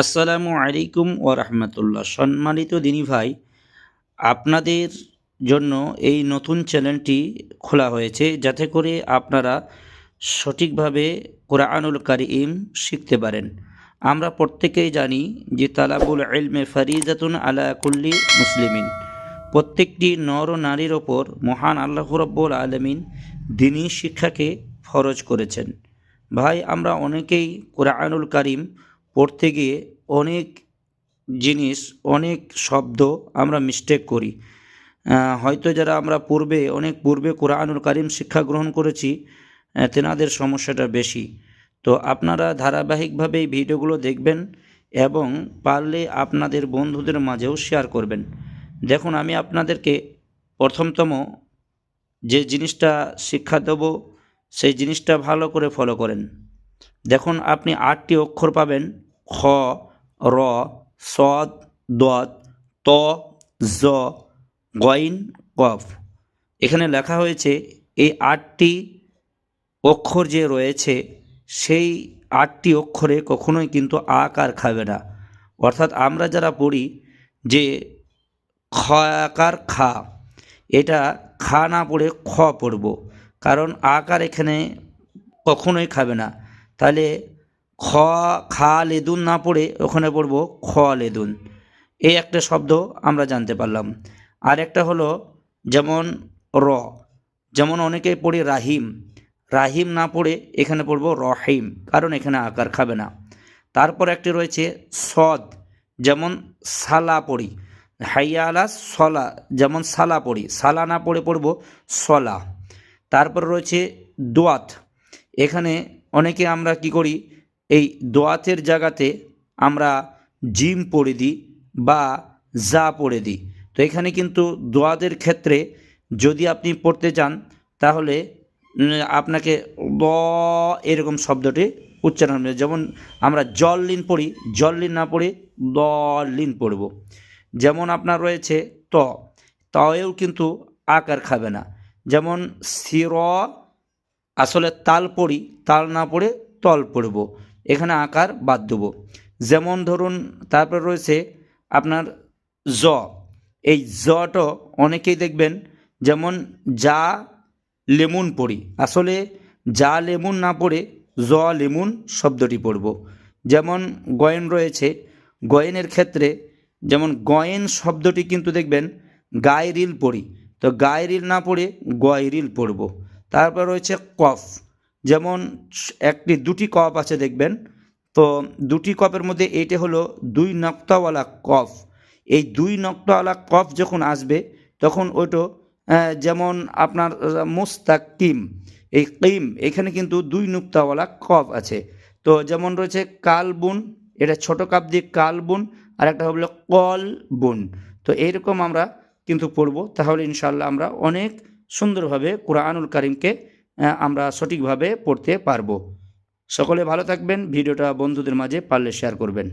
আসসালামু আলাইকুম ও রহমতুল্লাহ। সম্মানিত দিনী ভাই, আপনাদের জন্য এই নতুন চ্যানেলটি খোলা হয়েছে যাতে করে আপনারা সঠিকভাবে কোরআনুল কারিম শিখতে পারেন। আমরা প্রত্যেকেই জানি যে তালাবুল ইলমে ফারিজাতুন আলা কুল্লি মুসলিমিন। প্রত্যেকটি নর ও নারীর ওপর মহান আল্লাহ রব্বুল আলমিন দিনী শিক্ষাকে ফরজ করেছেন। ভাই, আমরা অনেকেই কোরআনুল কারিম পড়তে গিয়ে অনেক জিনিস, অনেক শব্দ আমরা মিস্টেক করি। হয়তো যারা আমরা পূর্বে, অনেক পূর্বে কোরআনুল কারিম শিক্ষা গ্রহণ করেছি তেনাদের সমস্যাটা বেশি। তো আপনারা ধারাবাহিকভাবে এই ভিডিওগুলো দেখবেন এবং পারলে আপনাদের বন্ধুদের মাঝেও শেয়ার করবেন। দেখুন, আমি আপনাদেরকে প্রথমতম যে জিনিসটা শিক্ষা দেব, সেই জিনিসটা ভালো করে ফলো করেন। দেখুন, আপনি আটটি অক্ষর পাবেন। খ, র, সদ দত ত, জ, গইন, কফ। এখানে লেখা হয়েছে, এই আটটি অক্ষর যে রয়েছে, সেই আটটি অক্ষরে কখনোই কিন্তু আকার খাবে না। অর্থাৎ আমরা যারা পড়ি যে খ আকার খা, এটা খা না পড়ে খ পড়ব, কারণ আকার এখানে কখনোই খাবে না। তাহলে খ, খা, লেদুন না পড়ে ওখানে পড়ব খ, লেদুন। এই একটা শব্দ আমরা জানতে পারলাম। আর একটা হলো যেমন র। যেমন অনেকে পড়ি রাহিম। রাহিম না পড়ে এখানে পড়ব রহিম, কারণ এখানে আকার খাবে না। তারপর একটি রয়েছে সদ, যেমন সালা পড়ি। হাইয়া আলা সলা, যেমন সালা পড়ি। সালা না পড়ে পড়ব সলা। তারপর রয়েছে দোয়াত। এখানে অনেকে আমরা কি করি? এই দোয়াতের জায়গাতে আমরা জিম পড়ে দিই বা যা পড়ে দিই। তো এখানে কিন্তু দোয়াতের ক্ষেত্রে যদি আপনি পড়তে চান, তাহলে আপনাকে দ এরকম শব্দটি উচ্চারণ হবে। যেমন আমরা জল লিন পড়ি জল লিন না পড়ে দ লিন পড়ব। যেমন আপনার রয়েছে ত, তয়েও কিন্তু আকার খাবে না। যেমন সির, আসলে তাল পড়ি, তাল না পড়ে তল পড়ব। এখানে আকার বাদ দেবো। যেমন ধরুন, তারপর রয়েছে আপনার জ। এই জটা অনেকেই দেখবেন, যেমন যা লেমন পড়ি। আসলে যা লেমন না পড়ে, জ লেমন শব্দটি পড়ব। যেমন গয়েন রয়েছে, গয়েনের ক্ষেত্রে যেমন গয়েন শব্দটি কিন্তু দেখবেন গায়রিল পড়ি। তো গায়রিল না পড়ে গয়রিল পড়ব। তারপর রয়েছে কফ। যেমন একটি, দুটি কপ আছে দেখবেন। তো দুটি কপের মধ্যে এইটা হলো দুই নক্তাওয়ালা কফ। এই দুই নক্তাওয়ালা কফ যখন আসবে, তখন ওইটো যেমন আপনার মুস্তাকিম এই কিম, এখানে কিন্তু দুই নুক্তাওয়ালা কফ আছে। তো যেমন রয়েছে কালবুন, এটা ছোট কাপ দিয়ে কালবুন আর একটা হলো কল বুন তো এইরকম আমরা কিন্তু পড়ব। তাহলে ইনশাল্লাহ আমরা অনেক সুন্দরভাবে কোরআনুল কারিমকে আমরা সঠিকভাবে পড়তে পারব। সকলে ভালো থাকবেন। ভিডিওটা বন্ধুদের মাঝে পারলে শেয়ার করবেন।